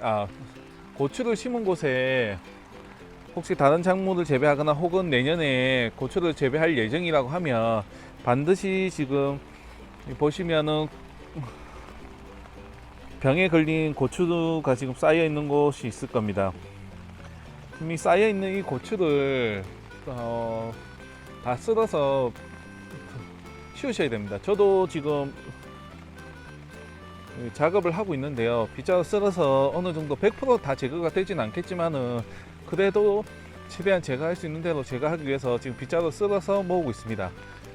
아 고추를 심은 곳에 혹시 다른 작물을 재배하거나 혹은 내년에 고추를 재배할 예정이라고 하면 반드시 지금 보시면은 병에 걸린 고추가 지금 쌓여 있는 곳이 있을 겁니다. 이미 쌓여 있는 이 고추를 어, 다 쓸어서 치우셔야 됩니다. 저도 지금 작업을 하고 있는데요. 빗자루 쓸어서 어느 정도 100%다 제거가 되진 않겠지만은 그래도 최대한 제거할 수 있는 대로 제거하기 위해서 지금 빗자루 쓸어서 모으고 있습니다.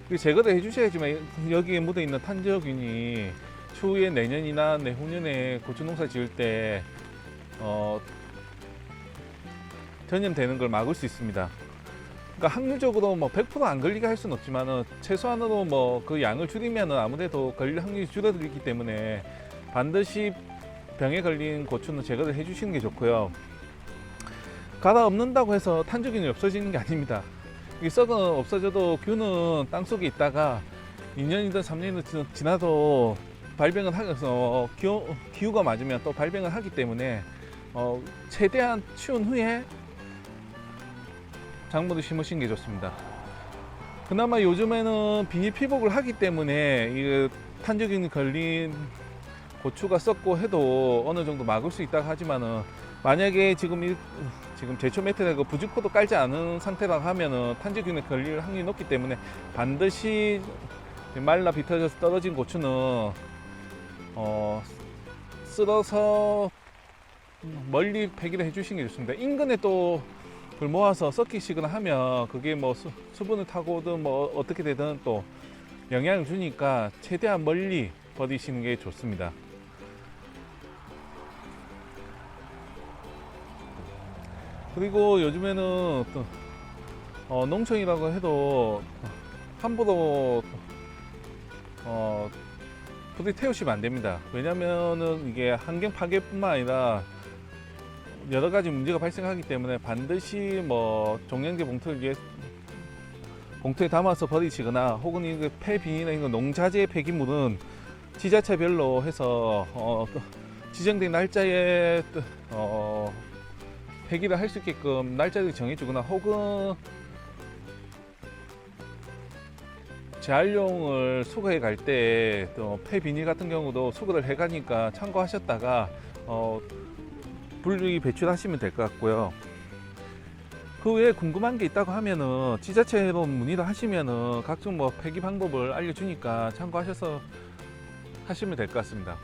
그 제거를 해주셔야지만 여기에 묻어 있는 탄저균이 추후에 내년이나 내후년에 고추 농사 지을 때 어, 전염되는 걸 막을 수 있습니다. 그러니까 확률적으로 뭐 100%안 걸리게 할 수는 없지만은 최소한으로 뭐 그 양을 줄이면은 아무래도 걸릴 확률이 줄어들기 때문에 반드시 병에 걸린 고추는 제거를 해주시는 게 좋고요. 가다 없는다고 해서 탄저균이 없어지는 게 아닙니다. 이 썩은 없어져도 균은 땅 속에 있다가 2년이든 3년이든 지나도 발병을 하면서 기후, 기후가 맞으면 또 발병을 하기 때문에 어, 최대한 추운 후에 작물을 심으시는 게 좋습니다. 그나마 요즘에는 비닐 피복을 하기 때문에 이 탄저균이 걸린 고추가 썩고 해도 어느 정도 막을 수 있다고 하지만은 만약에 지금 이, 지금 제초 매트가 부직포도 깔지 않은 상태라고 하면은 탄저균에 걸릴 확률이 높기 때문에 반드시 말라 비틀어져서 떨어진 고추는 어, 쓸어서 멀리 폐기를 해주시는 게 좋습니다. 인근에 또 불 모아서 썩히시거나 하면 그게 뭐 수, 수분을 타고든 뭐 어떻게 되든 또 영향을 주니까 최대한 멀리 버리시는 게 좋습니다. 그리고 요즘에는 또, 어, 농촌이라고 해도 함부로 어, 불이 태우시면 안 됩니다. 왜냐면은 이게 환경 파괴뿐만 아니라 여러 가지 문제가 발생하기 때문에 반드시 뭐 종량제 봉투를 봉투에 담아서 버리시거나 혹은 이폐 비닐이나 이거 농자재 폐기물은 지자체별로 해서 어, 또 지정된 날짜에 또, 어, 폐기를 할 수 있게끔 날짜를 정해주거나 혹은 재활용을 수거해 갈 때 또 폐비닐 같은 경우도 수거를 해가니까 참고하셨다가 어, 분리 배출하시면 될 것 같고요. 그 외에 궁금한 게 있다고 하면은 지자체로 문의를 하시면은 각종 뭐 폐기 방법을 알려주니까 참고하셔서 하시면 될 것 같습니다.